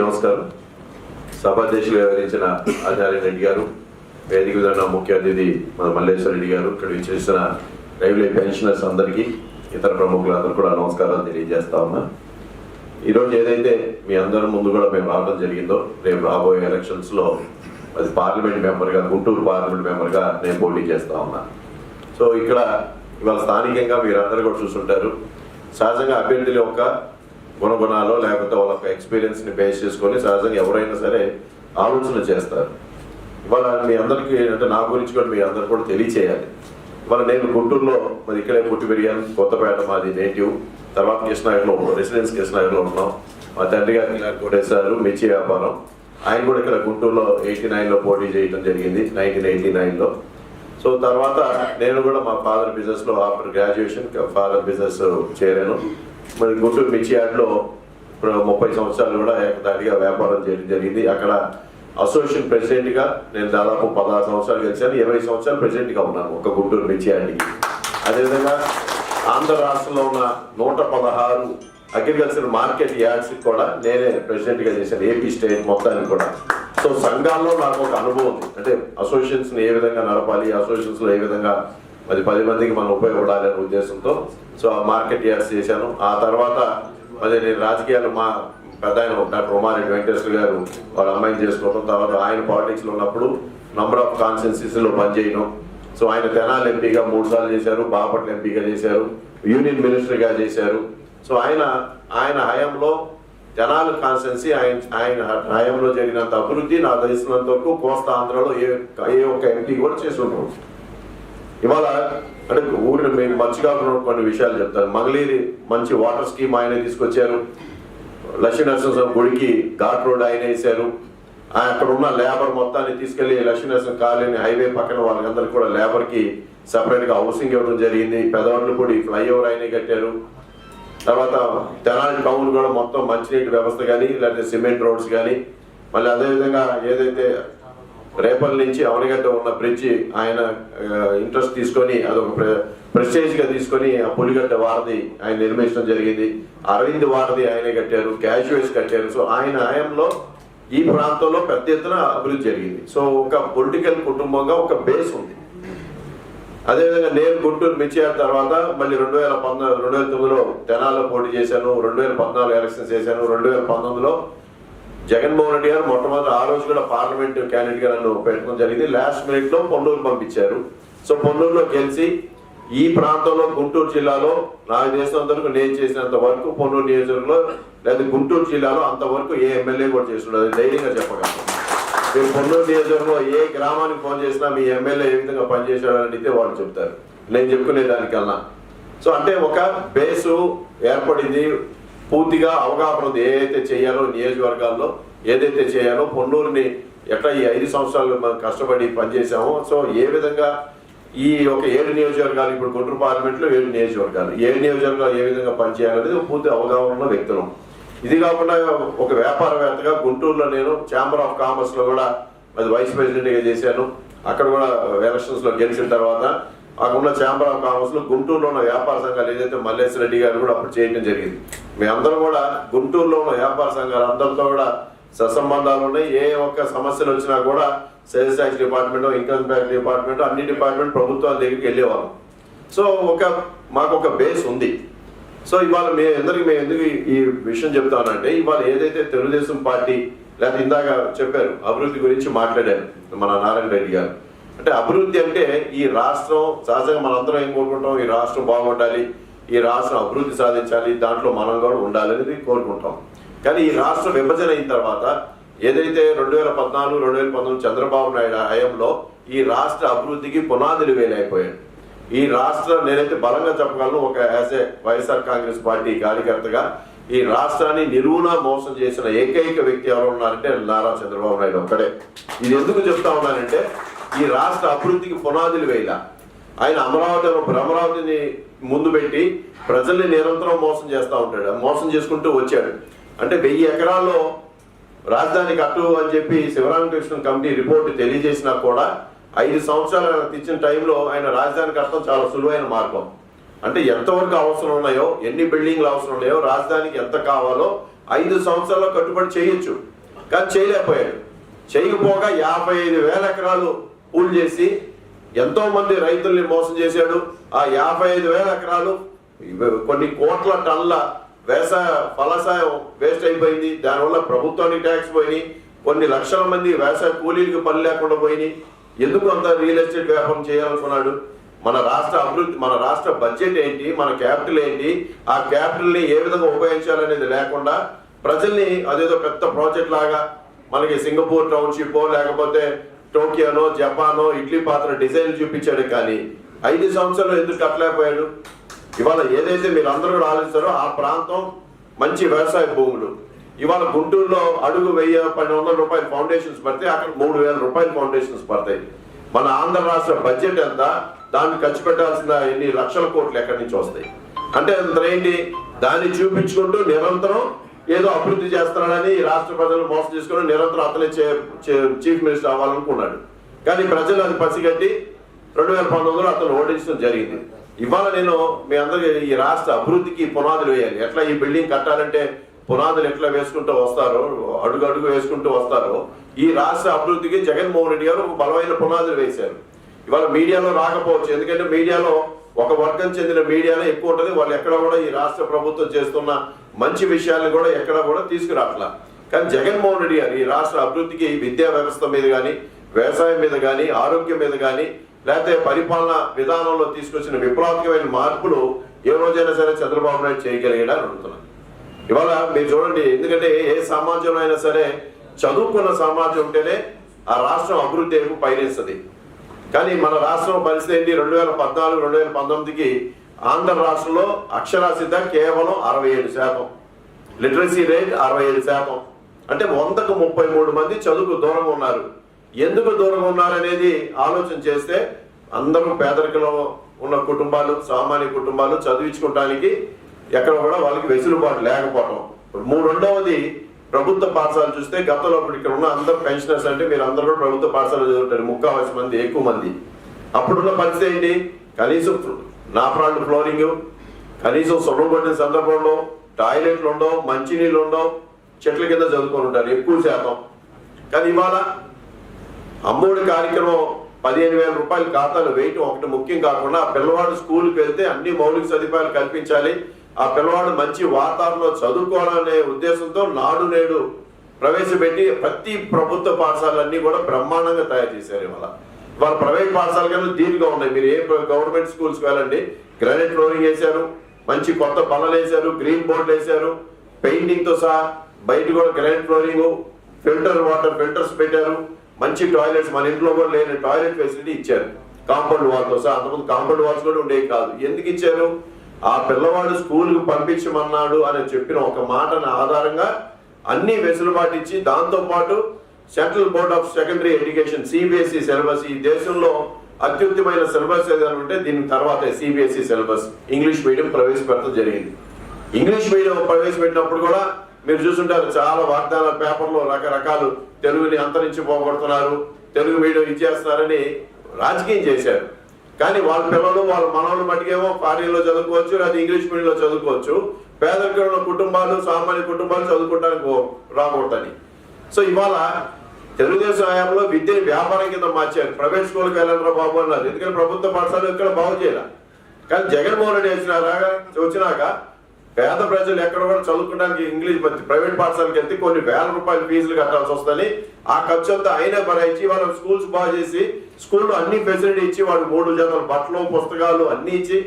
నమస్కారం. సభాధ్యక్షులు వ్యవహరించిన ఆచార్య రెడ్డి గారు వేదిక మీద ఉన్న ముఖ్య అతిథి మన మల్లేశ్వర రెడ్డి గారు ఇక్కడ చేసిన రైల్వే పెన్షనర్స్ అందరికీ ఇతర ప్రముఖులందరూ కూడా నమస్కారాలు తెలియజేస్తా ఉన్నా. ఈరోజు ఏదైతే మీ అందరి ముందు కూడా మేము రావడం జరిగిందో రేపు రాబోయే ఎలక్షన్స్లో అది పార్లమెంట్ మెంబర్గా గుంటూరు పార్లమెంట్ మెంబర్గా నేను పోటీ చేస్తా ఉన్నా. సో ఇక్కడ ఇవాళ స్థానికంగా మీరందరూ కూడా చూస్తుంటారు సహజంగా అభ్యర్థుల యొక్క గుణగుణాలు లేకపోతే వాళ్ళ యొక్క బేస్ చేసుకొని సహజంగా ఎవరైనా సరే ఆలోచన చేస్తారు. ఇవాళ మీ అందరికీ అంటే నా గురించి కూడా మీ అందరు కూడా తెలియచేయాలి. ఇవాళ నేను గుంటూరులో మరి ఇక్కడే పుట్టి పెరిగాను. కొత్తపేట మాది నేటివ్ తర్వాత కృష్ణాగర్లో ఉన్నాం. రెసిడెన్స్ కృష్ణాగర్లో ఉన్నాం. మా తండ్రి గారి కొట్టేశారు. మిర్చి వ్యాపారం. ఆయన కూడా ఇక్కడ గుంటూరులో ఎయిటీ నైన్లో పోటీ చేయడం జరిగింది నైన్టీన్ ఎయిటీ నైన్లో సో తర్వాత నేను కూడా మా ఫాదర్ బిజినెస్లో ఆఫ్టర్ గ్రాడ్యుయేషన్ ఫాదర్ బిజినెస్ చేరాను. మరి గుంటూరు మిర్చియార్డ్లో ముప్పై సంవత్సరాలు కూడా ఏకదాటిగా వ్యాపారం చేయడం జరిగింది. అక్కడ అసోసియేషన్ ప్రెసిడెంట్గా నేను దాదాపు పదహారు సంవత్సరాలు గెలిచాను ఇరవై సంవత్సరాలు ప్రెసిడెంట్గా ఉన్నాను ఒక గుంటూరు మిర్చియార్డ్కి అదేవిధంగా ఆంధ్ర రాష్ట్రంలో ఉన్న నూట పదహారు అగ్రికల్చర్ మార్కెట్ యార్డ్స్ కూడా నేనే ప్రెసిడెంట్గా చేశాను ఏపీ స్టేట్ మొత్తానికి కూడా. సో సంఘాల్లో నాకు ఒక అనుభవం ఉంది. అంటే అసోసియేషన్స్ని ఏ విధంగా నడపాలి అసోసియేషన్స్లో ఏ విధంగా మరి పది మందికి మనం ఉపయోగపడాలి అనే ఉద్దేశంతో సో ఆ మార్కెట్ యార్డ్స్ చేశాను. ఆ తర్వాత మరి నేను రాజకీయాలు మా పెద్ద ఆయన డాక్టర్ ఉమారెడ్డి వెంకటేశ్వర గారు వాళ్ళ అమ్మాయిని చేసుకోవడం తర్వాత ఆయన పాలిటిక్స్లో ఉన్నప్పుడు నంబర్ ఆఫ్ కాన్స్టిట్యూన్సీస్లో పనిచేయడం. సో ఆయన తెనాలి ఎంపీగా మూడు సార్లు చేశారు బాపట్ల ఎంపీగా చేశారు యూనియన్ మినిస్టర్గా చేశారు. సో ఆయన ఆయన హయాంలో జనాల కాన్స్టెన్సీ ఆయన ఆయన హయాంలో జరిగినంత అభివృద్ధి నాకు తెలిసినంత వరకు కోస్తా ఆంధ్రలో ఏ ఏ ఒక్క ఎంపీ కూడా చేసి ఉంటారు ఇవాళ అంటే ఊరిని మేము మంచిగా కొన్ని విషయాలు చెప్తాను మంగళీరి మంచి వాటర్ స్కీమ్ ఆయన తీసుకొచ్చారు. లక్ష్మీ నరసింహస్వామి గుడికి ఘాట్ రోడ్ ఆయన వేశారు. అక్కడ ఉన్న లేబర్ మొత్తాన్ని తీసుకెళ్ళి లక్ష్మీ నరసింహ కాలనీ హైవే పక్కన వాళ్ళందరికీ కూడా లేబర్కి సపరేట్గా హౌసింగ్ ఇవ్వడం జరిగింది. పెదవాళ్ళు కూడా ఈ ఫ్లైఓవర్ ఆయన కట్టారు. తర్వాత తెనాలి టౌన్ కూడా మొత్తం మంచినీటి వ్యవస్థ కానీ లేకపోతే సిమెంట్ రోడ్స్ కానీ మళ్ళీ అదేవిధంగా ఏదైతే రేపల్ నుంచి అవనగడ్డ ఉన్న బ్రిడ్జి ఆయన ఇంట్రెస్ట్ తీసుకొని అదొక ప్రెస్టేజ్గా తీసుకొని ఆ పులిగడ్డ వారధి ఆయన నిర్మించడం జరిగింది. అరవింద్ వారధి ఆయనే కట్టారు క్యాజువల్స్ కట్టారు. సో ఆయన హయాంలో ఈ ప్రాంతంలో పెద్ద ఎత్తున అభివృద్ధి జరిగింది. సో ఒక పొలిటికల్ కుటుంబంగా ఒక బేస్ ఉంది. అదేవిధంగా నేను గుంటూరు మిర్చియార్ తర్వాత మళ్ళీ రెండు వేల పంతొమ్మిది రెండు వేల తొమ్మిదిలో తెనాల్లో పోటీ చేశాను రెండు వేల పద్నాలుగు ఎలక్షన్స్ చేశాను రెండు వేల పంతొమ్మిదిలో జగన్మోహన్ రెడ్డి గారు మొట్టమొదటి ఆ రోజు కూడా పార్లమెంట్ క్యాండిడేట్గా నన్ను పెట్టడం జరిగింది. లాస్ట్ మినిట్లో పొన్నూరు పంపించారు. సో పొన్నూరులో గెలిచి ఈ ప్రాంతంలో గుంటూరు జిల్లాలో నాకు చేసినంత వరకు నేను చేసినంత వరకు పొన్నూరు నియోజకవర్గంలో లేదా గుంటూరు జిల్లాలో అంతవరకు ఏ ఎమ్మెల్యే కూడా చేస్తున్నారు. ధైర్యంగా చెప్పగలను. మీరు పొన్నూరు నియోజకవర్గంలో ఏ గ్రామానికి ఫోన్ చేసినా మీ ఎమ్మెల్యే ఏ విధంగా పనిచేశాడని అడిగితే వాళ్ళు చెప్తారు. నేను చెప్పుకునే దానికల్లా. సో అంటే ఒక బేసు ఏర్పడింది. పూర్తిగా అవగాహన ఉంది. ఏదైతే చేయాలో నియోజకవర్గాల్లో ఏదైతే చేయాలో పొన్నూరుని ఎట్లా ఈ ఐదు సంవత్సరాలు మనం కష్టపడి పనిచేసామో సో ఏ విధంగా ఈ ఒక ఏడు నియోజకవర్గాలు ఇప్పుడు గుంటూరు పార్లమెంట్లో ఏడు నియోజకవర్గాలు. ఏడు నియోజకవర్గాలు ఏ విధంగా పనిచేయాలనేది పూర్తి అవగాహన ఉన్న వ్యక్తులం. ఇది కాకుండా ఒక వ్యాపారవేత్తగా గుంటూరులో నేను ఛాంబర్ ఆఫ్ కామర్స్లో కూడా అది వైస్ ప్రెసిడెంట్గా చేశాను. అక్కడ కూడా ఎలక్షన్స్లో గెలిచిన తర్వాత అక్కడ ఉన్న ఛాంబర్ ఆఫ్ కామర్స్లో గుంటూరులో ఉన్న వ్యాపార సంఘాలు ఏదైతే మల్లేశ్వర రెడ్డి గారు కూడా అప్పుడు చేయడం జరిగింది. మీ అందరూ కూడా గుంటూరులో ఉన్న వ్యాపార సంఘాలు అందరితో కూడా సత్సంబంధాలు ఉన్నాయి. ఏ ఒక్క సమస్యలు వచ్చినా కూడా sales tax department income tax department అన్ని డిపార్ట్మెంట్ ప్రభుత్వాల దగ్గరికి వెళ్ళేవాళ్ళం. సో ఒక మాకు ఒక బేస్ ఉంది. సో ఇవాళ మీ అందరికి మేము ఎందుకు ఈ- ఈ విషయం చెప్తానంటే ఇవాళ ఏదైతే తెలుగుదేశం పార్టీ లేకపోతే ఇందాక చెప్పారు అభివృద్ధి గురించి మాట్లాడారు మన నారాయణ రెడ్డి గారు. అంటే అభివృద్ధి అంటే ఈ రాష్ట్రం సహజంగా మనందరం ఏం కోరుకుంటాం? ఈ రాష్ట్రం బాగుండాలి. ఈ రాష్ట్రం అభివృద్ధి సాధించాలి. దాంట్లో మనం కూడా ఉండాలనేది కోరుకుంటాం. కానీ ఈ రాష్ట్ర విభజన అయిన తర్వాత ఏదైతే రెండు వేల పద్నాలుగు రెండు వేల పంతొమ్మిది చంద్రబాబు నాయుడు హయాంలో ఈ రాష్ట్ర అభివృద్ధికి పునాదులు వేలైపోయాడు ఈ రాష్ట్ర నేనైతే బలంగా చెప్పగలను ఒక as a YSR Congress party కార్యకర్తగా ఈ రాష్ట్రాన్ని నిలువునా మోసం చేసిన ఏకైక వ్యక్తి ఎవరు ఉన్నారంటే నారా చంద్రబాబు నాయుడు ఒక్కడే. ఇది ఎందుకు చెప్తా ఉన్నానంటే ఈ రాష్ట్ర అభివృద్ధికి పునాదులు వేయాల. ఆయన అమరావతి అమరావతిని ముందు పెట్టి ప్రజల్ని నిరంతరం మోసం చేస్తూ ఉంటాడు. మోసం చేసుకుంటూ వచ్చాడు. అంటే వెయ్యి ఎకరాల్లో రాజధాని కట్టు అని చెప్పి శివరామకృష్ణ కమిటీ రిపోర్ట్ తెలియజేసినా కూడా ఐదు సంవత్సరాలు ఆయన తెచ్చిన టైంలో ఆయన రాజధాని కట్టడం చాలా సులువైన మార్గం. అంటే ఎంతవరకు అవసరం ఉన్నాయో ఎన్ని బిల్డింగ్లు అవసరం ఉన్నాయో రాజధానికి ఎంత కావాలో ఐదు సంవత్సరాల్లో కట్టుబడి చేయొచ్చు. కానీ చేయలేకపోయాడు. చేయకపోగా యాభై ఐదు వేల ఎకరాలు పూల్ చేసి ఎంతో మంది రైతుల్ని మోసం చేశాడు. ఆ యాభై ఐదు వేల ఎకరాలు కొన్ని కోట్ల టన్నుల వ్యవసాయ ఫలసాయం వేస్ట్ అయిపోయింది. దానివల్ల ప్రభుత్వానికి ట్యాక్స్ పోయినాయి. కొన్ని లక్షల మంది వ్యవసాయ కూలీలకు పని లేకుండా పోయినాయి. ఎందుకు అంత రియల్ ఎస్టేట్ వ్యాపారం చేయాలనుకున్నాడు? మన రాష్ట్ర అభివృద్ధి మన రాష్ట్ర బడ్జెట్ ఏంటి? మన క్యాపిటల్ ఏంటి? ఆ క్యాపిటల్ని ఏ విధంగా ఉపయోగించాలనేది లేకుండా ప్రజల్ని అదేదో పెద్ద ప్రాజెక్ట్ లాగా మనకి సింగపూర్ టౌన్షిప్ లేకపోతే టోకియోనో జపానో ఇడ్లీ పాత్ర డిజైన్ చూపించాడు కానీ ఐదు సంవత్సరాలు ఎందుకు కట్టలేకపోయాడు? ఇవాళ ఏదైతే మీరు అందరూ కూడా ఆలోచిస్తారో ఆ ప్రాంతం మంచి వ్యవసాయ భూములు. ఇవాళ గుంటూరులో అడుగు వెయ్యి పన్నెండు వందల రూపాయలు ఫౌండేషన్స్ పడితే అక్కడ మూడు వేల రూపాయలు ఫౌండేషన్స్ పడతాయి. మన ఆంధ్ర రాష్ట్ర బడ్జెట్ ఎంత? దాన్ని ఖర్చు పెట్టాల్సిన ఎన్ని లక్షల కోట్లు ఎక్కడి నుంచి వస్తాయి? అంటే అంత ఏంటి దాన్ని చూపించుకుంటూ నిరంతరం ఏదో అభివృద్ధి చేస్తున్నాడని ఈ రాష్ట్ర ప్రజలు మోసం చేసుకుని నిరంతరం అతనే చే- చీఫ్ మినిస్టర్ అవ్వాలనుకున్నాడు. కానీ ప్రజలు అది పసిగట్టి రెండు వేల పంతొమ్మిదిలో అతను ఓడించడం జరిగింది. ఇవాళ నేను మీ అందరికీ ఈ రాష్ట్ర అభివృద్ధికి పునాదులు వేయాలి. ఎట్లా ఈ బిల్డింగ్ కట్టాలంటే పునాదులు ఎట్లా వేసుకుంటూ వస్తారో అడుగు అడుగు వేసుకుంటూ వస్తారో ఈ రాష్ట్ర అభివృద్ధికి జగన్మోహన్ రెడ్డి గారు ఒక బలమైన పునాదులు వేశారు. ఇవాళ మీడియాలో రాకపోవచ్చు. ఎందుకంటే మీడియాలో ఒక వర్గం చెందిన మీడియానే ఎక్కువ ఉంటుంది. వాళ్ళు ఎక్కడ కూడా ఈ రాష్ట్ర ప్రభుత్వం చేస్తున్న మంచి విషయాలను కూడా ఎక్కడ కూడా తీసుకురావట్లా కానీ జగన్మోహన్ రెడ్డి గారు ఈ రాష్ట్ర అభివృద్ధికి విద్యా వ్యవస్థ మీద కానీ వ్యవసాయం మీద కానీ ఆరోగ్యం మీద కానీ లేకపోతే పరిపాలన విధానంలో తీసుకొచ్చిన విప్లవాత్మకమైన మార్పులు ఏ రోజైనా సరే చంద్రబాబు నాయుడు చేయగలిగాడని అడుగుతున్నాను ఇవాళ మీరు చూడండి ఎందుకంటే ఏ సమాజంలో అయినా సరే చదువుకున్న సమాజం ఉంటేనే ఆ రాష్ట్రం అభివృద్ధి వైపు పయనిస్తుంది. కానీ మన రాష్ట్రం పరిస్థితి ఏంటి? రెండు వేల పద్నాలుగు రెండు వేల పంతొమ్మిదికి ఆంధ్ర రాష్ట్రంలో అక్షరాస్యత కేవలం అరవై ఏడు శాతం. లిటరసీ రేట్ అరవై ఏడు శాతం. అంటే వందకు ముప్పై మూడు మంది చదువుకు దూరంగా ఉన్నారు. ఎందుకు దూరంగా ఉన్నారు అనేది ఆలోచన చేస్తే అందరూ పేదరికంలో ఉన్న కుటుంబాలు సామాన్య కుటుంబాలు చదివించుకోవటానికి ఎక్కడ కూడా వాళ్ళకి వెసులుబాటు లేకపోవటం. ఇప్పుడు మూడు రెండవది ప్రభుత్వ పాఠశాలలు చూస్తే గతంలో ఇప్పుడు ఇక్కడ ఉన్న అందరు పెన్షనర్స్ అంటే మీరు అందరూ కూడా ప్రభుత్వ పాఠశాలలో చదువుతారు ముక్కావలసిన మంది ఎక్కువ మంది. అప్పుడున్న పరిస్థితి ఏంటి? కనీసం నాఫ్రాల్డ్ ఫ్లోరింగ్. కనీసం సొమ్ము కొట్టిన సందర్భంలో టాయిలెట్లు ఉండవు మంచినీళ్ళు ఉండవు చెట్ల కింద చదువుకొని ఉంటారు ఎక్కువ శాతం. కానీ ఇవాళ అమ్మఒడి కార్యక్రమం పదిహేను వేల రూపాయల ఖాతాలు వేయటం ఒకటి ముఖ్యం కాకుండా ఆ పిల్లవాడు స్కూల్కి వెళ్తే అన్ని మౌలిక సదుపాయాలు కల్పించాలి. ఆ పిల్లవాడు మంచి వాతావరణంలో చదువుకోవాలనే ఉద్దేశంతో నాడు నేడు ప్రవేశపెట్టి ప్రతి ప్రభుత్వ పాఠశాలన్నీ కూడా బ్రహ్మాండంగా తయారు చేశారు ఇవాళ. వాళ్ళ ప్రైవేట్ పాఠశాల కన్నా దీనిగా ఉన్నాయి. మీరు ఏ గవర్నమెంట్ స్కూల్స్కి వెళ్ళండి గ్రానైట్ ఫ్లోరింగ్ వేశారు మంచి కొత్త బల్లలు వేశారు గ్రీన్ బోర్డ్ వేశారు. పెయింటింగ్తో సహా బయట కూడా granite flooring filter water filters పెట్టారు. మంచి టాయిలెట్స్ మన ఇంట్లో కూడా లేని టాయిలెట్ ఫెసిలిటీ ఇచ్చారు. కాంపౌండ్ వాల్తో సహా అంతకుముందు కాంపౌండ్ వాల్స్ కూడా ఉండేవి కాదు. ఎందుకు ఇచ్చారు? ఆ పిల్లవాడు స్కూల్కు పంపించమన్నాడు అని చెప్పిన ఒక మాటను ఆధారంగా అన్ని వెసులుబాటు ఇచ్చి దాంతో పాటు central board of secondary education CBSE syllabus ఈ దేశంలో అత్యుత్తమైన సిలబస్ ఏదైనా ఉంటే దీని తర్వాత సిబిఎస్ఈ సిలబస్ ఇంగ్లీష్ మీడియం ప్రవేశపెట్టడం జరిగింది. ఇంగ్లీష్ మీడియం ప్రవేశపెట్టినప్పుడు కూడా మీరు చూసుంటారు చాలా వాగ్దాన పేపర్లో రకరకాలు తెలుగుని అంతరించిపోబడుతున్నారు తెలుగు మీడియం ఇచ్చేస్తున్నారని రాజకీయం చేశారు. కానీ వాళ్ళ పిల్లలు వాళ్ళ మనవలు మటుకేమో ఫారిన్లో చదువుకోవచ్చు లేదా ఇంగ్లీష్ మీడియంలో చదువుకోవచ్చు. పేదరికంలో కుటుంబాలు సామాన్య కుటుంబాలు చదువుకోవడానికి రాకూడదని. సో ఇవాళ తెలుగుదేశం హయాంలో విద్యని వ్యాపారం కింద మార్చారు. ప్రైవేట్ స్కూల్కి వెళ్ళండి బాబు అన్నారు. ఎందుకంటే ప్రభుత్వ పాఠశాల ఇక్కడ బాగు చేయాలి. కానీ జగన్మోహన్ రెడ్డి వచ్చినారా వచ్చినాక పేద ప్రజలు ఎక్కడ కూడా చదువుకోవడానికి ఇంగ్లీష్ ప్రైవేట్ పాఠశాలకి వెళ్తే కొన్ని వేల రూపాయలు ఫీజులు కట్టాల్సి వస్తుంది. ఆ ఖర్చు అంతా అయినా భరాయించి వాళ్ళ స్కూల్స్ బాగు చేసి స్కూల్లో అన్ని ఫెసిలిటీ ఇచ్చి వాళ్ళు మూడు జతల బట్టలు పుస్తకాలు అన్ని ఇచ్చి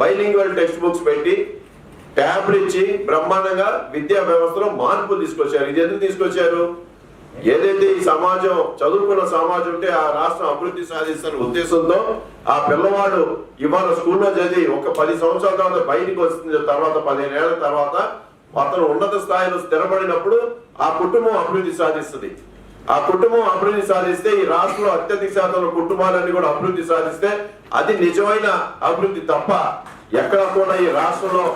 బైలింగ్వల్ టెక్స్ట్ బుక్స్ పెట్టి ట్యాబ్లు ఇచ్చి బ్రహ్మాండంగా విద్యా వ్యవస్థలో మార్పులు తీసుకొచ్చారు. ఇది ఎందుకు తీసుకొచ్చారు? ఏదైతే ఈ సమాజం చదువుకున్న సమాజం ఉంటే ఆ రాష్ట్రం అభివృద్ధి సాధిస్తున్న ఉద్దేశంతో ఆ పిల్లవాడు ఇవాళ స్కూల్లో చదివి ఒక పది సంవత్సరాల తర్వాత బయటికి వస్తుంది తర్వాత పదిహేను ఏళ్ళ తర్వాత అతను ఉన్నత స్థాయిలో స్థిరపడినప్పుడు ఆ కుటుంబం అభివృద్ధి సాధిస్తుంది. ఆ కుటుంబం అభివృద్ధి సాధిస్తే ఈ రాష్ట్రంలో అత్యధిక శాతం కుటుంబాలన్నీ కూడా అభివృద్ధి సాధిస్తే అది నిజమైన అభివృద్ధి తప్ప ఎక్కడ కూడా ఈ రాష్ట్రంలో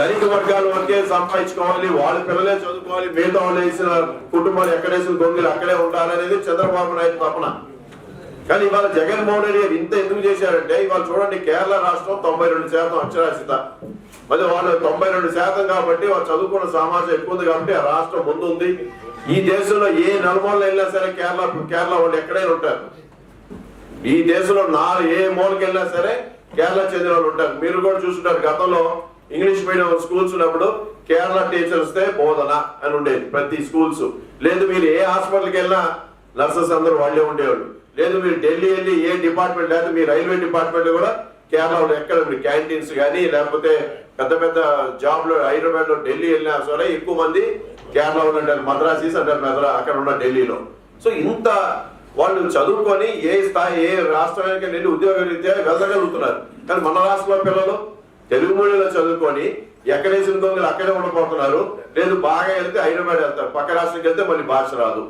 ధనిక వర్గాల వరకే సంపాదించుకోవాలి వాళ్ళ పిల్లలే చదువుకోవాలి మిగతా వాళ్ళు వేసిన కుటుంబాలు ఎక్కడేసిన గొంగులు అక్కడే ఉండాలనేది చంద్రబాబు నాయుడు తపన. కానీ ఇవాళ జగన్మోహన్ రెడ్డి గారు ఇంత ఎందుకు చేశారంటే ఇవాళ చూడండి కేరళ రాష్ట్రం తొంభై రెండు శాతం అక్షరాస్యత. మరి వాళ్ళు తొంభై రెండు శాతం కాబట్టి వాళ్ళు చదువుకున్న సమాజం ఎక్కువ ఉంది కాబట్టి ఆ రాష్ట్రం ముందు ఉంది ఈ దేశంలో ఏ నలుమూలలో వెళ్ళినా సరే కేరళ కేరళ వాళ్ళు ఎక్కడైనా ఉంటారు. ఈ దేశంలో నాలుగు ఏ మూలకి వెళ్ళినా సరే కేరళ చెందిన వాళ్ళు ఉంటారు. మీరు కూడా చూస్తుంటారు గతంలో ఇంగ్లీష్ మీడియం స్కూల్స్ ఉన్నప్పుడు కేరళ టీచర్స్ బోధన అని ఉండేది ప్రతి స్కూల్స్. లేదు మీరు ఏ హాస్పిటల్కి వెళ్ళినా నర్సెస్ అందరూ వాళ్ళే ఉండేవాళ్ళు. లేదు మీరు ఢిల్లీ వెళ్ళి ఏ డిపార్ట్మెంట్ లేదా మీ రైల్వే డిపార్ట్మెంట్ కూడా కేరళలో ఎక్కడ మీరు క్యాంటీన్స్ కానీ లేకపోతే పెద్ద పెద్ద జాబ్లు హైదరాబాద్లో ఢిల్లీ వెళ్ళినా సరే ఎక్కువ మంది కేరళలో ఉంటారు మద్రాసీస్ అంటారు మద్రా అక్కడ ఉన్న ఢిల్లీలో. సో ఇంత వాళ్ళు చదువుకొని ఏ స్థాయి ఏ రాష్ట్రానికి వెళ్ళి ఉద్యోగ రీత్యా వెళ్ళగలుగుతున్నారు కానీ మన రాష్ట్రంలో పిల్లలు తెలుగు మీడియంలో చదువుకొని ఎక్కడేసిన దొంగలు అక్కడే ఉండిపోతున్నారు. లేదు బాగా వెళ్తే హైదరాబాద్ వెళ్తారు. పక్క రాష్ట్రంకి వెళ్తే మళ్ళీ భాష రాదు.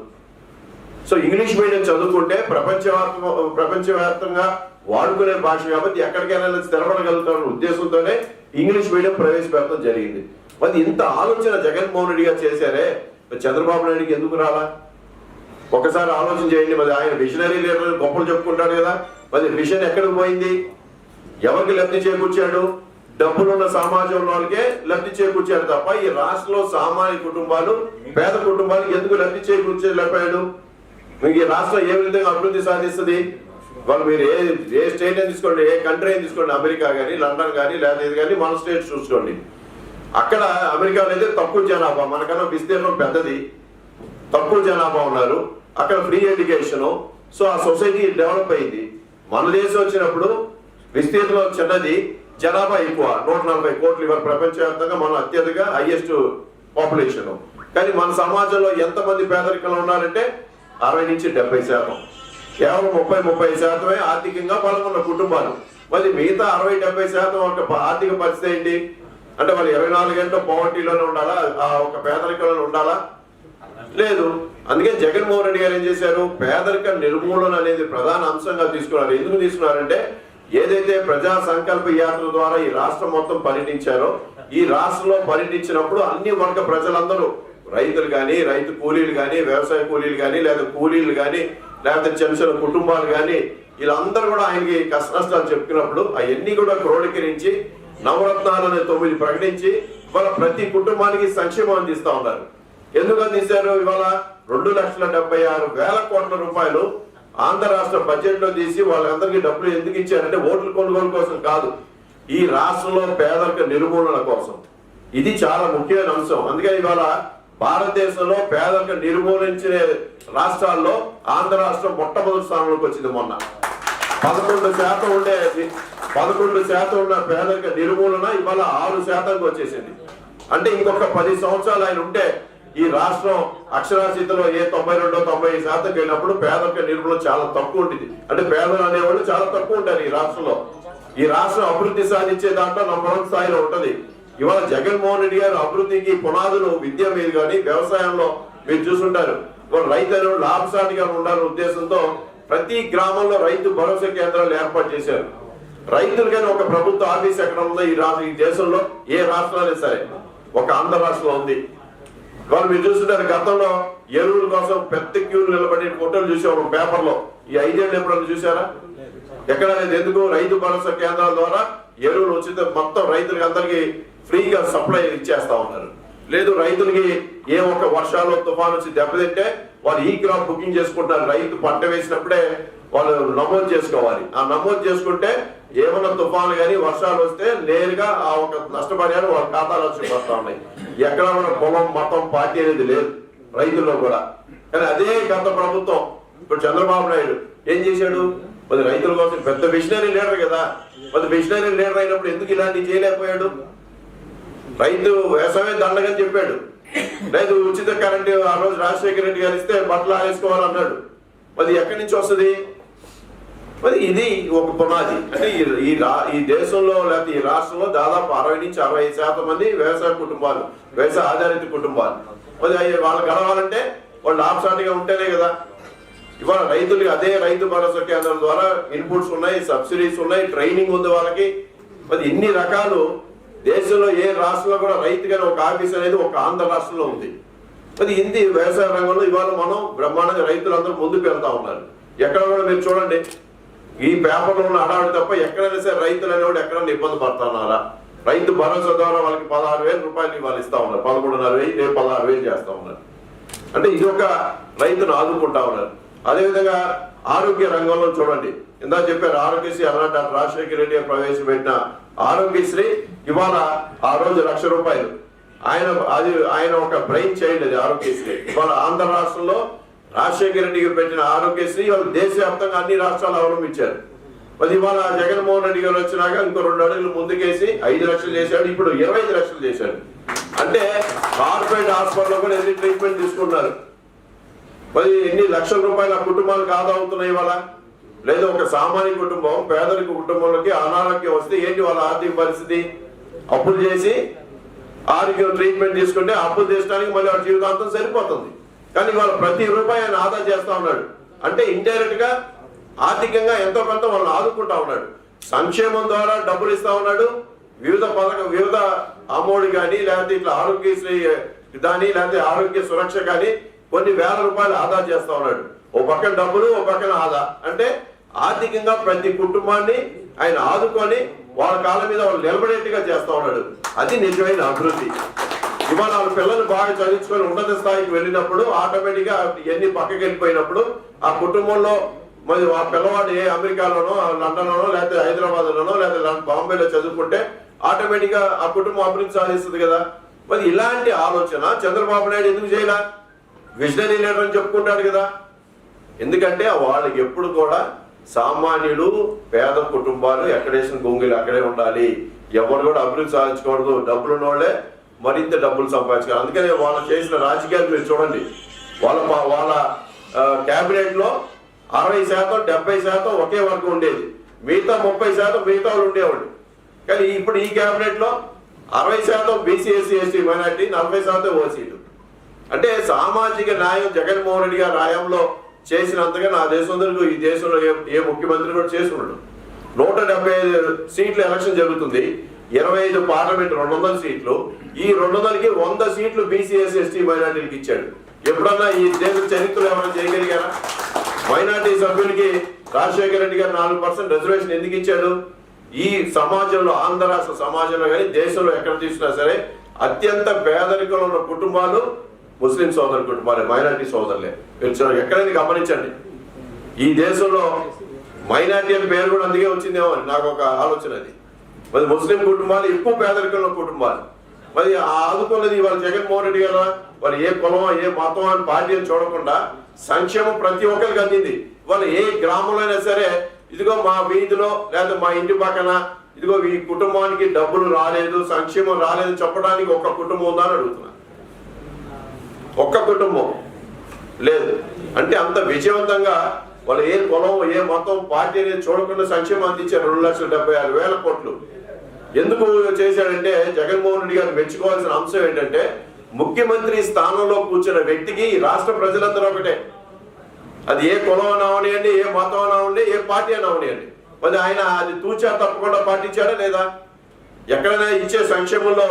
సో ఇంగ్లీష్ మీడియం చదువుకుంటే ప్రపంచవ్యాప్త ప్రపంచవ్యాప్తంగా వాడుకునే భాష కాబట్టి ఎక్కడికైనా స్థిరపడగలుగుతారన్న ఉద్దేశంతోనే ఇంగ్లీష్ మీడియం ప్రవేశపెట్టడం జరిగింది. మరి ఇంత ఆలోచన జగన్మోహన్ రెడ్డి గారు చేశారే? చంద్రబాబు నాయుడికి ఎందుకు రాలా? ఒకసారి ఆలోచన చేయండి. మరి ఆయన విజనరీ లీడర్ గొప్పలు చెప్పుకుంటాడు కదా. మరి విషన్ ఎక్కడికి పోయింది? ఎవరికి లబ్ధి చేకూర్చాడు? డబ్బులున్న సమాజంలో వాళ్ళకే లబ్ధి చేకూర్చారు తప్ప ఈ రాష్ట్రంలో సామాన్య కుటుంబాలు పేద కుటుంబాలు ఎందుకు లబ్ధి చేకూర్చలేకపోయాడు మీకు ఈ రాష్ట్రం ఏ విధంగా అభివృద్ధి సాధిస్తుంది? వాళ్ళు మీరు ఏ ఏ స్టేట్ అయినా తీసుకోండి ఏ కంట్రీ అని తీసుకోండి అమెరికా కానీ లండన్ కానీ లేదా ఇది కానీ మన స్టేట్ చూసుకోండి. అక్కడ అమెరికాలో అయితే తక్కువ జనాభా మనకన్నా విస్తీర్ణం పెద్దది. తక్కువ జనాభా ఉన్నారు. అక్కడ ఫ్రీ ఎడ్యుకేషన్. సో ఆ సొసైటీ డెవలప్ అయింది. మన దేశం వచ్చినప్పుడు విస్తీర్ణం చిన్నది. జనాభా ఎక్కువ. నూట నలభై కోట్లు ఇవాళ ప్రపంచవ్యాప్తంగా మన అత్యధిక హైయెస్ట్ పాపులేషన్. కానీ మన సమాజంలో ఎంతమంది పేదరికంలో ఉన్నారంటే అరవై నుంచి డెబ్బై శాతం. కేవలం ముప్పై ముప్పై శాతమే ఆర్థికంగా బలమున్న కుటుంబాలు. మరి మిగతా అరవై డెబ్బై శాతం ఒక ఆర్థిక పరిస్థితి ఏంటి? అంటే మరి ఇరవై నాలుగు గంటలు పావర్టీలోనే ఉండాలా? ఆ ఒక పేదరికంలో ఉండాలా? లేదు. అందుకే జగన్మోహన్ రెడ్డి గారు ఏం చేశారు? పేదరిక నిర్మూలన అనేది ప్రధాన అంశంగా తీసుకున్నారు. ఎందుకు తీసుకున్నారంటే ఏదైతే ప్రజా సంకల్ప యాత్ర ద్వారా ఈ రాష్ట్రం మొత్తం పర్యటించారో ఈ రాష్ట్రంలో పర్యటించినప్పుడు అన్ని వర్గ ప్రజలందరూ రైతులు కానీ రైతు కూలీలు కానీ వ్యవసాయ కూలీలు కానీ లేదా కూలీలు కానీ లేకపోతే చిన్న చిన్న కుటుంబాలు కానీ వీళ్ళందరూ కూడా ఆయనకి కష్ట నష్టాలు చెప్పుకున్నప్పుడు అవన్నీ కూడా క్రోడీకరించి నవరత్నాలు అనే తొమ్మిది ప్రకటించి ఇవాళ ప్రతి కుటుంబానికి సంక్షేమం అందిస్తూ ఉన్నారు. ఎందుకు అందిస్తారు? ఇవాళ రెండు లక్షల డెబ్బై ఆరు వేల కోట్ల రూపాయలు ఆంధ్ర రాష్ట్ర బడ్జెట్లో తీసి వాళ్ళందరికీ డబ్బులు ఎందుకు ఇచ్చారంటే ఓట్లు కొనుగోలు కోసం కాదు. ఈ రాష్ట్రంలో పేదరిక నిర్మూలన కోసం. ఇది చాలా ముఖ్యమైన అంశం. అందుకే ఇవాళ భారతదేశంలో పేదరిక నిర్మూలించిన రాష్ట్రాల్లో ఆంధ్ర రాష్ట్రం మొట్టమొదటి స్థానంలోకి వచ్చింది మొన్న. పదకొండు శాతం ఉండే పదకొండు శాతం ఉన్న పేదరిక నిర్మూలన ఇవాళ ఆరు శాతంకి వచ్చేసింది. అంటే ఇంకొక పది సంవత్సరాలు ఆయన ఉంటే ఈ రాష్ట్రం అక్షరాస్యతలో ఏ తొంభై రెండో తొంభై శాతం వెళ్ళినప్పుడు పేదరిక నిర్మూలన చాలా తక్కువ ఉంటుంది. అంటే పేదలు అనేవాళ్ళు చాలా తక్కువ ఉంటారు ఈ రాష్ట్రంలో. ఈ రాష్ట్రం అభివృద్ధి సాధించే దాంట్లో నంబర్ వన్ స్థాయిలో ఉంటది. ఇవాళ జగన్మోహన్ రెడ్డి గారు అభివృద్ధికి పునాదులు విద్య మీద కానీ వ్యవసాయంలో మీరు చూసుంటారు. రైతులు లాభసాటిగా ఉండాలనే ఉద్దేశంతో ప్రతి గ్రామంలో రైతు భరోసా కేంద్రాలు ఏర్పాటు చేశారు. రైతులు కానీ ఒక ప్రభుత్వ ఆఫీస్ ఎక్కడ ఉందో ఈ రాష్ట్ర ఈ దేశంలో ఏ రాష్ట్రాలే సరే ఒక ఆంధ్ర రాష్ట్రంలో ఉంది. వాళ్ళు మీరు చూస్తుంటారు గతంలో ఎరువుల కోసం పెద్ద క్యూలు నిలబడి ఫోటోలు చూసాం పేపర్లో. పేపర్లో ఈ ఐదేళ్ళు ఎప్పుడన్నా చూసారా ఎక్కడ లేదు. ఎందుకు? రైతు భరోసా కేంద్రాల ద్వారా ఎరువులు వచ్చితే మొత్తం రైతులకి అందరికి ఫ్రీగా సప్లై ఇచ్చేస్తా ఉన్నారు. లేదు రైతులకి ఏ ఒక్క వర్షాలు తుఫాను వచ్చి దెబ్బతింటే వాళ్ళు ఈ క్రాప్ బుకింగ్ చేసుకుంటారు రైతు పంట వేసినప్పుడే వాళ్ళు నమోదు చేసుకోవాలి. ఆ నమోదు చేసుకుంటే ఏమన్నా తుఫాను కానీ వర్షాలు వస్తే నేరుగా ఆ ఒక నష్టపరిహారం వాళ్ళ ఖాతాలో వచ్చి పడతా ఉన్నాయి. ఎక్కడ ఉన్న పొలం మతం పార్టీ అనేది లేదు రైతుల్లో కూడా. కానీ అదే గత ప్రభుత్వం. ఇప్పుడు చంద్రబాబు నాయుడు ఏం చేశాడు? మరి రైతుల కోసం పెద్ద విషనరీ లీడర్ కదా. మరి విషనరీ లీడర్ అయినప్పుడు ఎందుకు ఇలాంటివి చేయలేకపోయాడు? రైతు వ్యవసాయం దండగని చెప్పాడు. రైతు ఉచిత కరెంటు ఆ రోజు రాజశేఖర రెడ్డి గారు ఇస్తే బట్టలు ఆరేసుకోవాలన్నాడు. మరి ఎక్కడి నుంచి వస్తుంది? మరి ఇది ఒక పునాది. అంటే ఈ- ఈ దేశంలో లేకపోతే ఈ రాష్ట్రంలో దాదాపు అరవై నుంచి అరవై శాతం మంది వ్యవసాయ కుటుంబాలు వ్యవసాయ ఆధారిత కుటుంబాలు. మరి అవి వాళ్ళు గడవాలంటే వాళ్ళు లాభసాటిగా ఉంటేనే కదా. ఇవాళ రైతులకి అదే రైతు భరోసా కేంద్రం ద్వారా ఇన్పుట్స్ ఉన్నాయి సబ్సిడీస్ ఉన్నాయి ట్రైనింగ్ ఉంది వాళ్ళకి. మరి ఇన్ని రకాలు దేశంలో ఏ రాష్ట్రంలో కూడా రైతుగా ఒక ఆఫీస్ అనేది ఒక ఆంధ్ర రాష్ట్రంలో ఉంది. మరి ఇంది వ్యవసాయ రంగంలో ఇవాళ మనం బ్రహ్మాండంగా రైతులందరూ ముందుకు వెళ్తా ఉన్నారు. ఎక్కడ కూడా మీరు చూడండి ఈ పేపర్లో ఉన్న హడావిడి తప్ప ఎక్కడైనా సరే రైతులు అనేవాడు ఎక్కడైనా ఇబ్బంది పడుతున్నారా రైతు భరోసా ద్వారా వాళ్ళకి పదహారు వేల రూపాయలు వాళ్ళు ఇస్తా ఉన్నారు. పదకొండున్నర వేలు రేపు పదహారు వేలు చేస్తా ఉన్నారు. అంటే ఇది ఒక రైతును ఆదుకుంటా ఉన్నారు. అదేవిధంగా ఆరోగ్య రంగంలో చూడండి. ఇందా చెప్పారు ఆరోగ్యశ్రీ అలాంటి డాక్టర్ రాజశేఖర రెడ్డి ప్రవేశపెట్టిన ఆరోగ్యశ్రీ ఇవాళ ఆ రోజు లక్ష రూపాయలు. ఆయన అది ఆయన ఒక బ్రెయిన్ చైల్డ్ అది ఆరోగ్యశ్రీ. ఇవాళ ఆంధ్ర రాష్ట్రంలో రాజశేఖర రెడ్డి గారు పెట్టిన ఆరోగ్యశ్రీ వాళ్ళు దేశవ్యాప్తంగా అన్ని రాష్ట్రాలు అవలంబించారు. మరి ఇవాళ జగన్మోహన్ రెడ్డి గారు వచ్చినాక ఇంకో రెండు అడుగులు ముందుకేసి ఐదు లక్షలు చేశాడు ఇప్పుడు ఇరవై ఐదు లక్షలు చేశాడు. అంటే కార్పొరేట్ హాస్పిటల్లో కూడా ఎన్ని ట్రీట్మెంట్ తీసుకున్నారు మరి ఎన్ని లక్షల రూపాయల కుటుంబాలకు ఆదా అవుతున్నాయి ఇవాళ? లేదా ఒక సామాన్య కుటుంబం పేదరిక కుటుంబంలోకి అనారోగ్యం వస్తే ఏంటి వాళ్ళ ఆర్థిక పరిస్థితి? అప్పులు చేసి ఆరోగ్యం ట్రీట్మెంట్ తీసుకుంటే అప్పులు తీసడానికి మళ్ళీ వాళ్ళ జీవితాంతం సరిపోతుంది. కానీ వాళ్ళ ప్రతి రూపాయి ఆయన ఆదా చేస్తా ఉన్నాడు. అంటే ఇండైరెక్ట్గా ఆర్థికంగా ఎంతో కొంత వాళ్ళని ఆదుకుంటా ఉన్నాడు. సంక్షేమం ద్వారా డబ్బులు ఇస్తా ఉన్నాడు. వివిధ పథకం వివిధ అమౌంట్ కానీ లేకపోతే ఇట్లా ఆరోగ్యశ్రీ దాని లేకపోతే ఆరోగ్య సురక్ష కానీ కొన్ని వేల రూపాయలు ఆదా చేస్తా ఉన్నాడు. ఓ పక్కన డబ్బులు ఓ పక్కన ఆదా. అంటే ఆర్థికంగా ప్రతి కుటుంబాన్ని ఆయన ఆదుకొని వాళ్ళ కాళ్ళ మీద వాళ్ళు నిలబడేట్టుగా చేస్తా ఉన్నాడు. అది నిజమైన అభివృద్ధి. ఇవాళ వాళ్ళ పిల్లలు బాగా చదివించుకొని ఉన్నత స్థాయికి వెళ్ళినప్పుడు ఆటోమేటిక్గా ఇవన్నీ పక్కకి వెళ్ళిపోయినప్పుడు ఆ కుటుంబంలో మరి ఆ పిల్లవాడు ఏ అమెరికాలోనో లండన్లోనో లేకపోతే హైదరాబాద్ లోనో లేకపోతే బాంబేలో చదువుకుంటే ఆటోమేటిక్గా ఆ కుటుంబం అభివృద్ధి సాధిస్తుంది కదా. మరి ఇలాంటి ఆలోచన చంద్రబాబు నాయుడు ఎందుకు చేయలా? విజనరీ లీడర్ అని చెప్పుకుంటాడు కదా. ఎందుకంటే వాళ్ళకి ఎప్పుడు కూడా సామాన్యులు పేద కుటుంబాలు ఎక్కడేసిన గొంగులు అక్కడే ఉండాలి. ఎవరు కూడా అభివృద్ధి సాధించకూడదు. డబ్బులు ఉన్నోళ్ళే మరింత డబ్బులు సంపాదించుకోవాలి. అందుకనే వాళ్ళు చేసిన రాజకీయాలు మీరు చూడండి. వాళ్ళ వాళ్ళ క్యాబినెట్లో అరవై శాతం డెబ్బై శాతం ఒకే వర్గం ఉండేది. మిగతా ముప్పై శాతం మిగతా వాళ్ళు ఉండేవాళ్ళు. కానీ ఇప్పుడు ఈ క్యాబినెట్లో అరవై శాతం బీసీ ఎస్సీ ఎస్టీ మైనార్టీ నలభై శాతం ఓసీలు. అంటే సామాజిక న్యాయం జగన్మోహన్ రెడ్డి గారి రాయంలో చేసినంతగా నా దేశంలో ఈ దేశంలో ఏ ఏ ముఖ్యమంత్రి కూడా చేసుకున్నాడు నూట డెబ్బై ఐదు సీట్ల ఎలక్షన్ జరుగుతుంది. ఇరవై ఐదు పార్లమెంట్ రెండు వందల సీట్లు ఈ రెండు వందలకి వంద సీట్లు బీసీఎస్ ఎస్టీ మైనార్టీలకు ఇచ్చాడు. ఎప్పుడన్నా ఈ దేశ చరిత్రలో ఏమైనా చేయగలిగారా? మైనార్టీ సభ్యులకి రాజశేఖర రెడ్డి గారు నాలుగు పర్సెంట్ రిజర్వేషన్ ఎందుకు ఇచ్చాడు? ఈ సమాజంలో ఆంధ్ర రాష్ట్ర సమాజంలో కానీ దేశంలో ఎక్కడ తీసుకున్నా సరే అత్యంత పేదరికంలో ఉన్న కుటుంబాలు ముస్లిం సోదరు కుటుంబాలే మైనార్టీ సోదరులే. మీరు ఎక్కడైనా గమనించండి. ఈ దేశంలో మైనార్టీ అని పేరు కూడా అందుకే వచ్చిందేమో అని నాకు ఒక ఆలోచన అది. మరి ముస్లిం కుటుంబాలు ఎక్కువ పేదరికంలో కుటుంబాలు. మరి ఆదుకున్నది వాళ్ళ జగన్మోహన్ రెడ్డి గారు? వాళ్ళు ఏ కులం ఏ మతం అని పార్టీ అని చూడకుండా సంక్షేమం ప్రతి ఒక్కరికి అందింది. వాళ్ళు ఏ గ్రామంలో అయినా సరే ఇదిగో మా వీధిలో లేదా మా ఇంటి పక్కన ఇదిగో ఈ కుటుంబానికి డబ్బులు రాలేదు సంక్షేమం రాలేదు చెప్పడానికి ఒక్క కుటుంబం ఉందా అని అడుగుతున్నా. ఒక్క కుటుంబం లేదు. అంటే అంత విజయవంతంగా వాళ్ళు ఏ కులం ఏ మతం పార్టీ అనేది చూడకుండా సంక్షేమం అందించారు. రెండు లక్షల డెబ్బై ఆరు వేల కోట్లు. ఎందుకు చేశాడంటే జగన్మోహన్ రెడ్డి గారు మెచ్చుకోవాల్సిన అంశం ఏంటంటే ముఖ్యమంత్రి స్థానంలో కూర్చున్న వ్యక్తికి రాష్ట్ర ప్రజలందరూ ఒకటే. అది ఏ కులం అనవనియండి ఏ మతం అని ఏ పార్టీ అనవనియండి మరి ఆయన అది తూచా తప్పకుండా పాటించాడా లేదా? ఎక్కడైనా ఇచ్చే సంక్షేమంలో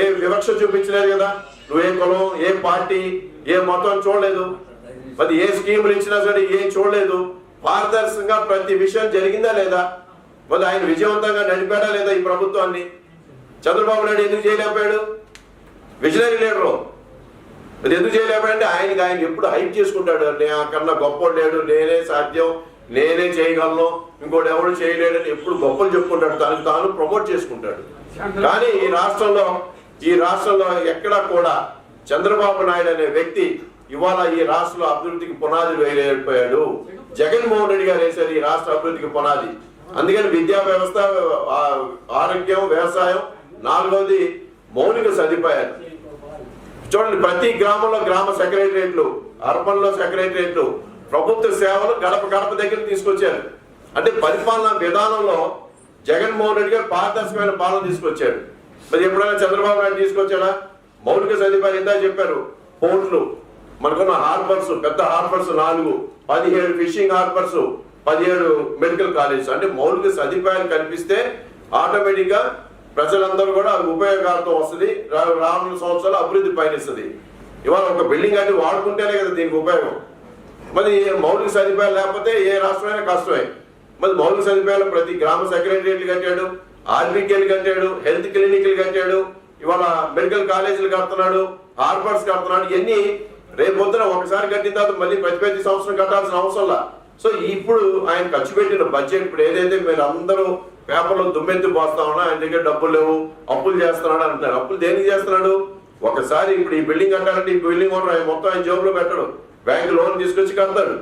ఏ వివక్ష చూపించలేదు కదా? నువ్వు ఏ కులం ఏ పార్టీ ఏ మతం చూడలేదు. మరి ఏ స్కీములు ఇచ్చినా సరే ఏం చూడలేదు. పారదర్శకంగా ప్రతి విషయం జరిగిందా లేదా? మరి ఆయన విజయవంతంగా నడిపాడా లేదా ఈ ప్రభుత్వాన్ని? చంద్రబాబు నాయుడు ఎందుకు చేయలేకపోయాడు? Visionary leader. అది ఎందుకు చేయలేకపోయాడంటే ఆయనకి ఆయన ఎప్పుడు హైప్ చేసుకుంటాడు. కన్నా గొప్ప లేడు నేనే సాధ్యం నేనే చేయగలను ఇంకోటి ఎవడు చేయలేడని ఎప్పుడు గొప్పలు చెప్పుకుంటాడు. తనకు తాను ప్రమోట్ చేసుకుంటాడు. కానీ ఈ రాష్ట్రంలో ఈ రాష్ట్రంలో ఎక్కడా కూడా చంద్రబాబు నాయుడు అనే వ్యక్తి ఇవాళ ఈ రాష్ట్రంలో అభివృద్ధికి పునాది వేయలేకపోయాడు. జగన్మోహన్ రెడ్డి గారు వేశారు ఈ రాష్ట్ర అభివృద్ధికి పునాది. అందుకని విద్యా వ్యవస్థ ఆరోగ్యం వ్యవసాయం నాలుగవది మౌలిక సదుపాయాలు. చూడండి ప్రతి గ్రామంలో గ్రామ సెక్రటరియట్లు అర్బన్లో సెక్రటరియట్లు ప్రభుత్వ సేవలు గడప గడప దగ్గర తీసుకొచ్చారు. అంటే పరిపాలన విధానంలో జగన్మోహన్ రెడ్డి గారు పారదర్శకమైన పాలన తీసుకొచ్చాడు మరి ఎప్పుడైనా చంద్రబాబు నాయుడు తీసుకొచ్చాడా మౌలిక సదుపాయాలు ఇందా చెప్పారు. పోర్ట్లు మనకున్న హార్బర్స్ పెద్ద హార్బర్స్ నాలుగు పదిహేడు ఫిషింగ్ హార్బర్స్ పదిహేడు మెడికల్ కాలేజ్ అంటే మౌలిక సదుపాయాలు కల్పిస్తే ఆటోమేటిక్గా ప్రజలందరూ కూడా అది ఉపయోగార్థం వస్తుంది రానున్న సంవత్సరాలు అభివృద్ధి పయనిస్తుంది. ఇవాళ ఒక బిల్డింగ్ అంటే వాడుకుంటేనే కదా దీనికి ఉపయోగం. మరి మౌలిక సదుపాయాలు లేకపోతే ఏ రాష్ట్రమైనా కష్టమే. మరి మౌలిక సదుపాయాలు ప్రతి గ్రామ సెక్రటరియట్లు కట్టాడు ఆర్బీకేలు కట్టాడు హెల్త్ క్లినిక్లు కట్టాడు ఇవాళ మెడికల్ కాలేజీలు కడుతున్నాడు హార్బర్స్ కడుతున్నాడు ఇవన్నీ రేపు పొద్దున ఒకసారి కట్టిన తర్వాత మళ్ళీ ప్రతి ప్రతి సంవత్సరం కట్టాల్సిన అవసరంలా సో ఇప్పుడు ఆయన ఖర్చు పెట్టిన బడ్జెట్ ఇప్పుడు ఏదైతే మీరు అందరూ పేపర్లో దుమ్మెత్తి పోస్తా ఉన్నా ఆయన దగ్గర డబ్బులు లేవు అప్పులు చేస్తున్నాడు అంటున్నారు. అప్పులు దేనికి చేస్తున్నాడు? ఒకసారి ఇప్పుడు ఈ బిల్డింగ్ కట్టాలంటే ఈ బిల్డింగ్ ఓనర్ ఆయన మొత్తం ఆయన జోబులో పెట్టడు. బ్యాంకు లోన్ తీసుకొచ్చి కడతాడు.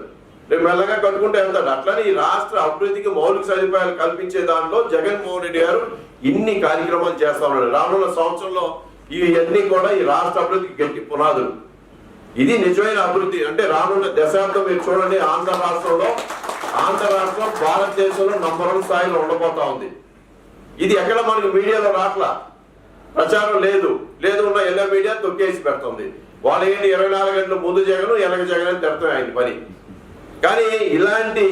రేపు మెల్లగా కట్టుకుంటే వెళ్తాడు. అట్లానే ఈ రాష్ట్ర అభివృద్ధికి మౌలిక సదుపాయాలు కల్పించే దాంట్లో జగన్మోహన్ రెడ్డి గారు ఇన్ని కార్యక్రమాలు చేస్తా ఉన్నాడు. రానున్న సంవత్సరంలో ఇవన్నీ కూడా ఈ రాష్ట్ర అభివృద్ధికి గట్టి పునాదులు. ఇది నిజమైన అభివృద్ధి. అంటే రానున్న దశాబ్దం మీరు చూడండి ఆంధ్ర రాష్ట్రంలో ఆంధ్ర రాష్ట్రం భారతదేశంలో నంబర్ వన్ స్థాయిలో ఉండబోతా ఉంది. ఇది ఎక్కడ మనకి మీడియాలో రాట్లా? ప్రచారం లేదు. లేదు ఉన్న ఎల్లో మీడియా తొక్కేసి పెడుతుంది. వాళ్ళు ఏంటి ఇరవై నాలుగు గంటలు ముందు జగన్ వెనక జగన్ అని తిడతాం ఆయన పని. కానీ ఇలాంటి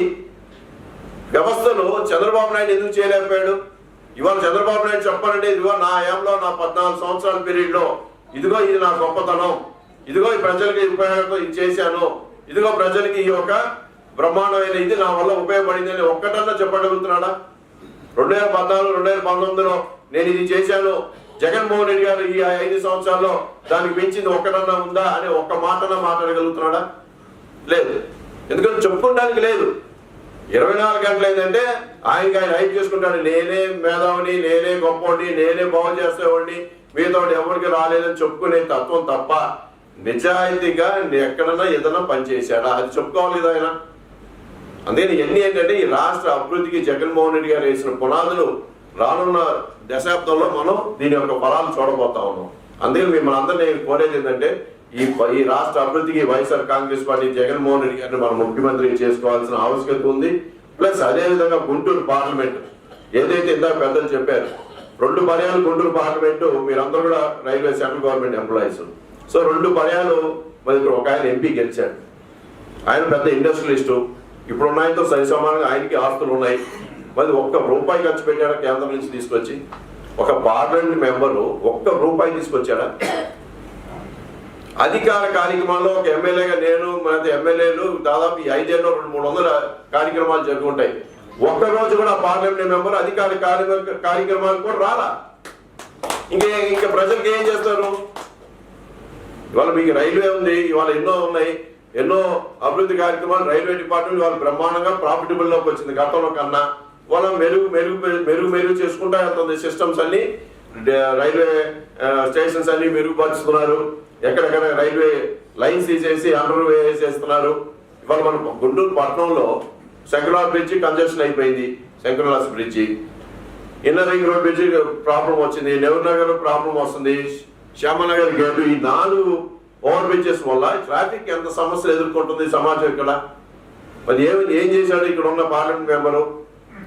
వ్యవస్థను చంద్రబాబు నాయుడు ఎందుకు చేయలేకపోయాడు? ఇవాళ చంద్రబాబు నాయుడు చెప్పాలంటే ఇదిగో నా ఏంలో నా పద్నాలుగు సంవత్సరాల పీరియడ్లో ఇదిగో ఇది నా గొప్పతనం. ఇదిగో ఈ ప్రజలకి ఉపయోగం ఇది చేశాను ఇదిగో ప్రజలకి ఈ యొక్క బ్రహ్మాండమైన ఇది నా వల్ల ఉపయోగపడింది అని ఒక్కటన్నా చెప్పగలుగుతున్నాడా? రెండు వేల పద్నాలుగు రెండు వేల పంతొమ్మిదిలో నేను ఇది చేశాను. జగన్మోహన్ రెడ్డి గారు ఈ ఐదు సంవత్సరాల్లో దానికి మించింది ఒక్కటన్నా ఉందా అని ఒక్క మాటన మాట్లాడగలుగుతున్నాడా? లేదు. ఎందుకంటే చెప్పుకోవడానికి లేదు. ఇరవై నాలుగు గంటలు ఏంటంటే ఆయనకి ఆయన హైప్ చేసుకుంటాడు. నేనే మేధావుని నేనే గొప్పవాడిని నేనే బాగు చేసేవాడిని. మీతో ఎవరికి రాలేదని చెప్పుకునే తత్వం తప్ప నిజాయితీగా ఎక్కడన్నా ఏదైనా పనిచేశాడా అది చెప్పుకోవాలి కదా ఆయన. అందుకని ఎన్ని ఏంటంటే ఈ రాష్ట్ర అభివృద్ధికి జగన్మోహన్ రెడ్డి గారు వేసిన పునాదులు రానున్న దశాబ్దంలో మనం దీని యొక్క ఫలాలు చూడబోతా ఉన్నాం. అందుకని మిమ్మల్ని అందరినీ కోరేది ఏంటంటే ఈ ఈ రాష్ట్ర అభివృద్ధికి YSR Congress party Jaganmohan Reddy గారిని మనం ముఖ్యమంత్రి చేసుకోవాల్సిన ఆవశ్యకత ఉంది. ప్లస్ అదేవిధంగా గుంటూరు పార్లమెంట్. ఏదైతే ఇందాక పెద్దలు చెప్పారు రెండు పర్యాలు గుంటూరు పార్లమెంటు మీరందరూ కూడా railway central government employees. So రెండు పర్యాలు మరి ఇక్కడ ఒక ఆయన ఎంపీ గెలిచాడు. ఆయన పెద్ద ఇండస్ట్రియలిస్టు. ఇప్పుడు ఉన్నాయంతో సరి సమానంగా ఆయనకి ఆస్తులు ఉన్నాయి. మరి ఒక్క రూపాయి ఖర్చు పెట్టాడా కేంద్రం నుంచి తీసుకొచ్చి? ఒక పార్లమెంట్ మెంబరు ఒక్క రూపాయి తీసుకొచ్చాడా? అధికార కార్యక్రమాల్లో ఒక ఎమ్మెల్యేగా నేను మన ఎమ్మెల్యేలు దాదాపు ఈ ఐదేళ్ళు రెండు మూడు వందల కార్యక్రమాలు జరుగుతుంటాయి ఒక్క రోజు కూడా పార్లమెంట్ మెంబర్ అధికార కార్యక్రమాలు కూడా రాలా. ఇంకే ఇంకా ప్రజలకు ఏం చేస్తారు? ఇవాళ మీకు రైల్వే ఉంది ఇవాళ ఎన్నో ఉన్నాయి ఎన్నో అభివృద్ధి కార్యక్రమాలు రైల్వే డిపార్ట్మెంట్ ఇవాళ బ్రహ్మాండంగా ప్రాఫిటబుల్లోకి వచ్చింది గతంలో కన్నా. వాళ్ళ మెరుగు మెరుగు మెరుగు మెరుగు చేసుకుంటా వెళ్తుంది సిస్టమ్స్ అన్ని. రైల్వే స్టేషన్స్ అన్ని మెరుగుపరుస్తున్నారు. ఎక్కడెక్కడ రైల్వే లైన్స్ తీసేసి అండర్ వే వేసేస్తున్నారు ఇవాళ మన గుంటూరు పట్టణంలో శంకరాల బ్రిడ్జి కంజెషన్ అయిపోయింది శంకరాలాస్ bridge. Inner ring road bridge problem వచ్చింది నెహ్రూ నగర్ ప్రాబ్లం వస్తుంది. శ్యామనగర్ గేటు ఈ నాలుగు ఓవర్ బ్రిడ్జెస్ వల్ల ట్రాఫిక్ ఎంత సమస్యలు ఎదుర్కొంటుంది సమాజం ఇక్కడ? మరి ఏమి ఏం చేశాడు ఇక్కడ ఉన్న పార్లమెంట్ మెంబరు?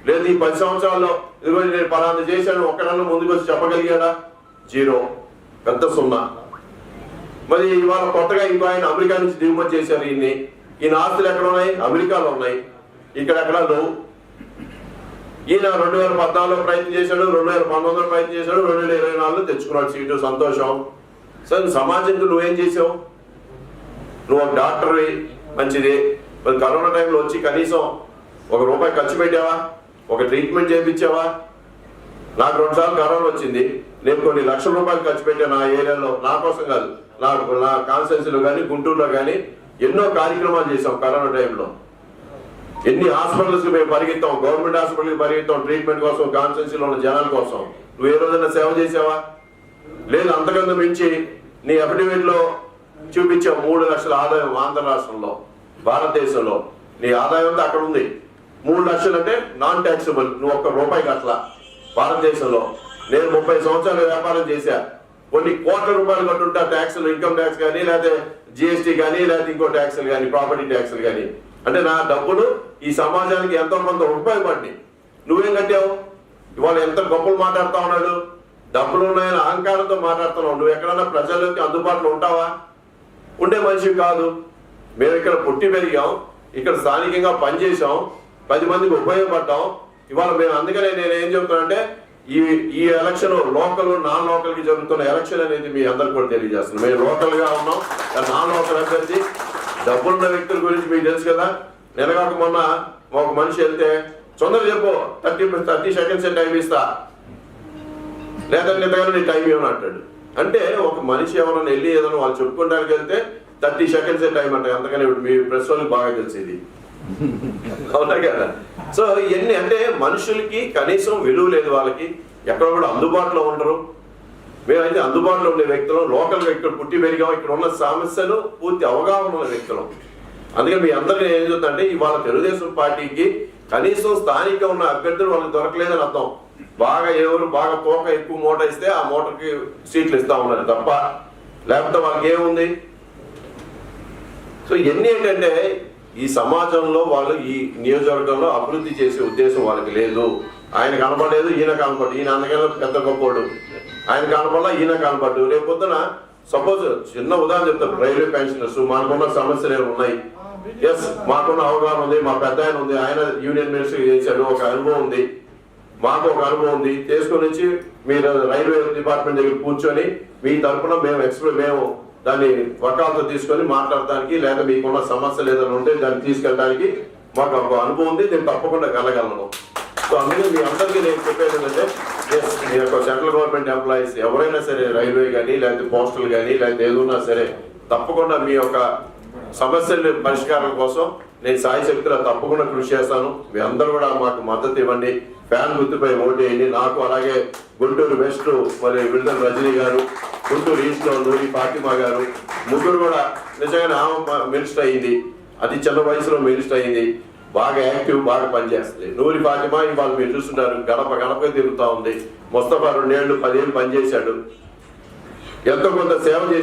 లేదు ఈ పది సంవత్సరాల్లో ఇదిగో నేను పలానా చేశాను ఒక్కడన్నా ముందుకు వచ్చి చెప్పగలిగాడా? జీరో. పెద్ద సున్నా. మరి ఇవాళ కొత్తగా ఇంకో ఆయన అమెరికా నుంచి దిగుమతి చేశారు ఈయన్ని. ఈయన ఆస్తులు ఎక్కడ ఉన్నాయి? అమెరికాలో ఉన్నాయి. ఇక్కడ ఎక్కడ లేవు. ఈయన రెండు వేల పద్నాలుగులో ప్రయత్నం చేశాడు రెండు వేల పంతొమ్మిదిలో ప్రయత్నం చేశాడు రెండు వేల ఇరవై నాలుగులో తెచ్చుకున్నాడు. సీటు సంతోషం. సరే సమాజంకి నువ్వేం చేసావు? నువ్వు ఒక డాక్టర్వి మంచిది. మరి కరోనా టైంలో వచ్చి కనీసం ఒక రూపాయి ఖర్చు పెట్టావా? ఒక ట్రీట్మెంట్ చేయించావా? నాకు రెండు సార్లు కరోనా వచ్చింది. నేను కొన్ని లక్షల రూపాయలు ఖర్చు పెట్టాను నా ఏరియాలో. నా కోసం కాదు నా నా కాన్స్టెన్సీలో కానీ గుంటూరులో కానీ ఎన్నో కార్యక్రమాలు చేసాం కరోనా టైంలో. ఎన్ని హాస్పిటల్స్ మేము పరిగెత్తాం? గవర్నమెంట్ హాస్పిటల్కి పరిగెత్తాం? ట్రీట్మెంట్ కోసం కాన్స్టెన్సీలో ఉన్న జనాల కోసం. నువ్వు ఏ రోజైనా సేవ చేసావా? లేదు అంతకంత మించి నీ అఫిడవిట్లో చూపించే మూడు లక్షల ఆదాయం ఆంధ్ర రాష్ట్రంలో భారతదేశంలో. నీ ఆదాయం అంతా అక్కడ ఉంది. మూడు లక్షలు అంటే నాన్ ట్యాక్సిబుల్ నువ్వు ఒక్క రూపాయి కట్ల భారతదేశంలో నేను ముప్పై సంవత్సరాలు వ్యాపారం చేశా. కొన్ని కోట్ల రూపాయలు కట్టుంటా ట్యాక్సులు ఇన్కమ్ ట్యాక్స్ కానీ లేకపోతే జిఎస్టీ కానీ లేకపోతే ఇంకో ట్యాక్సులు కానీ ప్రాపర్టీ ట్యాక్సులు కానీ. అంటే నా డబ్బులు ఈ సమాజానికి ఎంతో కొంత ఉపయోగపడి నువ్వేం కట్టావు? ఇవాళ ఎంత గొప్పలు మాట్లాడుతా ఉన్నాడు? డబ్బులు ఉన్నాయని అహంకారంతో మాట్లాడుతున్నావు. నువ్వు ఎక్కడన్నా ప్రజల్లోకి అందుబాటులో ఉంటావా? ఉండే మనిషి కాదు. మేము ఇక్కడ పుట్టి పెరిగాం. ఇక్కడ స్థానికంగా పనిచేసాం పది మందికి ఉపయోగపడ్డాం. ఇవాళ మేము అందుకనే నేను ఏం చెప్తానంటే ఈ ఈ ఎలక్షన్ లోకల్ నాన్ లోకల్కి జరుగుతున్న ఎలక్షన్ అనేది మీ అందరికి కూడా తెలియజేస్తున్నాం మేము లోకల్గా ఉన్నాం. నాన్ లోకల్ అభ్యర్థి. డబ్బులున్న వ్యక్తుల గురించి మీకు తెలుసు కదా. నిలగాక మొన్న ఒక మనిషి వెళ్తే తొందర చెప్పు థర్టీ థర్టీ సెకండ్స్ టైం ఇస్తా. లేదంటే ఇంతగానో నీ టైం ఏమని అంటాడు. అంటే ఒక మనిషి ఎవరైనా వెళ్ళి ఏదైనా వాళ్ళు చెప్పుకోవడానికి వెళ్తే థర్టీ సెకండ్స్ టైం అంటారు. అందుకని ఇప్పుడు మీ ప్రెస్ వాళ్ళకి బాగా తెలిసి అవునా కదా? సో ఇవన్నీ అంటే మనుషులకి కనీసం విలువ లేదు వాళ్ళకి. ఎక్కడ కూడా అందుబాటులో ఉండరు. మేమైతే అందుబాటులో ఉండే వ్యక్తులు లోకల్ వ్యక్తులు పుట్టి పెరిగాం. ఇక్కడ ఉన్న సమస్యలు పూర్తి అవగాహన ఉన్న వ్యక్తులు. అందుకని మీ అందరికీ ఏం చెప్తుందంటే ఇవాళ తెలుగుదేశం పార్టీకి కనీసం స్థానిక ఉన్న అభ్యర్థులు వాళ్ళకి దొరకలేదని అర్థం. బాగా ఎవరు బాగా తోక ఎక్కువ మూట ఇస్తే ఆ మూటకి సీట్లు ఇస్తా ఉన్నారు తప్ప. లేకపోతే వాళ్ళకి ఏముంది? సో ఇవన్నీ ఏంటంటే ఈ సమాజంలో వాళ్ళు ఈ నియోజకవర్గంలో అభివృద్ధి చేసే ఉద్దేశం వాళ్ళకి లేదు. ఆయన కనపడలేదు ఈయన కనపడు. ఈయన అందుకనే పెద్ద గొప్పోడు. ఆయన కనపడలా ఈయన కనపడ్డు. రేపు పొద్దున సపోజ్ చిన్న ఉదాహరణ చెప్తారు రైల్వే పెన్షనర్స్ మనకున్న సమస్యలు ఏమి ఉన్నాయి? ఎస్ మాకున్న అవగాహన ఉంది మా పెద్ద ఆయన ఉంది ఆయన యూనియన్ మినిస్టర్ చేశాడు ఒక అనుభవం ఉంది. మాకు ఒక అనుభవం ఉంది. చేసుకుని వచ్చి మీరు రైల్వే డిపార్ట్మెంట్ దగ్గర కూర్చొని మీ తరఫున మేము ఎక్స్ప్లెయిన్ మేము దాన్ని వకాలతో తీసుకొని మాట్లాడటానికి లేదా మీకున్న సమస్యలు ఏదైనా ఉంటే దాన్ని తీసుకెళ్ళడానికి మాకు ఒక అనుభవం ఉంది. నేను తప్పకుండా కలగలను. సో అందుకే మీ అందరికీ నేను చెప్పేది ఏంటంటే ఎస్ మీ యొక్క సెంట్రల్ గవర్నమెంట్ ఎంప్లాయీస్ ఎవరైనా సరే రైల్వే కానీ లేకపోతే పోస్టల్ కానీ లేకపోతే ఏదైనా సరే తప్పకుండా మీ యొక్క సమస్యల పరిష్కారం కోసం నేను సాయి శక్తిలో తప్పకుండా కృషి చేస్తాను. మీ అందరూ కూడా మాకు మద్దతు ఇవ్వండి. ఫ్యాన్ గుర్తుపై ఓటేయండి. నాకు అలాగే గుంటూరు వెస్ట్ మరి విడుదల రజనీ గారు గుంటూరు ఈస్ట్లో నూరి ఫాతిమా గారు ముగ్గురు కూడా నిజంగానే ఆమె మినిస్టర్ అయింది. అది చిన్న వయసులో మినిస్టర్ అయింది. బాగా యాక్టివ్ బాగా పనిచేస్తుంది. నూరి ఫాతిమా ఇవాళ మీరు చూస్తున్నారు. గడప గడప తిరుగుతూ ఉంది. ముస్తఫా రెండేళ్ళు పదేళ్ళు పనిచేశాడు. ఎంతో కొంత సేవ చేసి